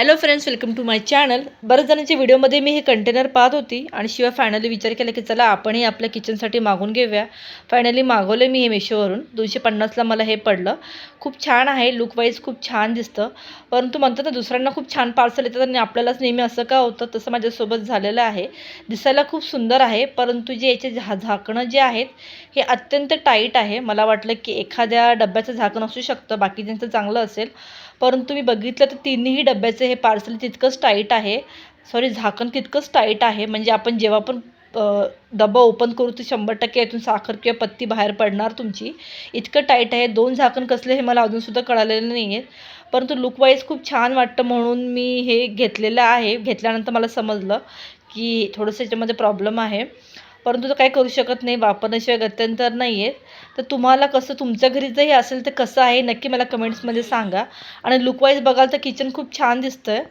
Hello friends welcome to my channel बऱ्याच जणांच्या व्हिडिओमध्ये मी हे कंटेनर पाहत होती आणि शिवाय फायनली विचार केला की चला आपणही आपल्या किचनसाठी मागून घेऊया. फायनली मागवलं मी हे मेशोवरून दोनशे पन्नासला मला हे पडलं. खूप छान आहे लुकवाईज खूप छान दिसतं. परंतु म्हणतात ना दुसऱ्यांना खूप छान पार्सल येतात आणि आपल्यालाच नेहमी असं का होतं? तसं माझ्यासोबत झालेलं आहे. दिसायला खूप सुंदर आहे परंतु जे याचे झा झाकणं जे आहेत हे अत्यंत टाईट आहे. मला वाटलं की एखाद्या डब्याचं झाकण असू शकतं बाकीच्यांचं चांगलं असेल. परंतु मी बघितलं तर तिन्ही डब्याचं हे पार्सल तितकंच टाईट आहे. सॉरी झाकण तितकंच टाईट आहे. म्हणजे आपण जेव्हा पण डबा ओपन करू तर शंभर टक्के यातून साखर किंवा पत्ती बाहेर पडणार तुमची. इतकं टाईट आहे. दोन झाकण कसले हे मला अजूनसुद्धा कळालेलं नाही आहेत परंतु लुकवाईज खूप छान वाटतं म्हणून मी हे घेतलेलं आहे. घेतल्यानंतर मला समजलं की थोडंसं याच्यामध्ये प्रॉब्लेम आहे. परंतु तर काही करू शकत नाही वापरण्याशिवाय गत्यंतर नाही आहे तर तुम्हाला कसं तुमच्या घरी जर हे असेल तर कसं आहे? नक्की मला कमेंट्समध्ये सांगा. आणि लुकवाईज बघाल तर किचन खूप छान दिसतं आहे